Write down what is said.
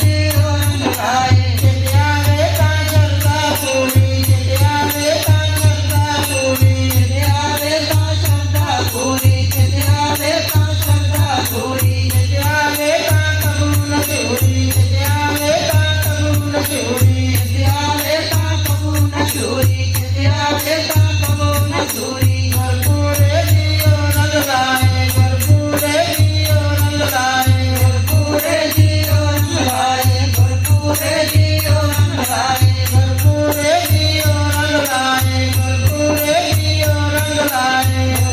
જીવન ભાઈ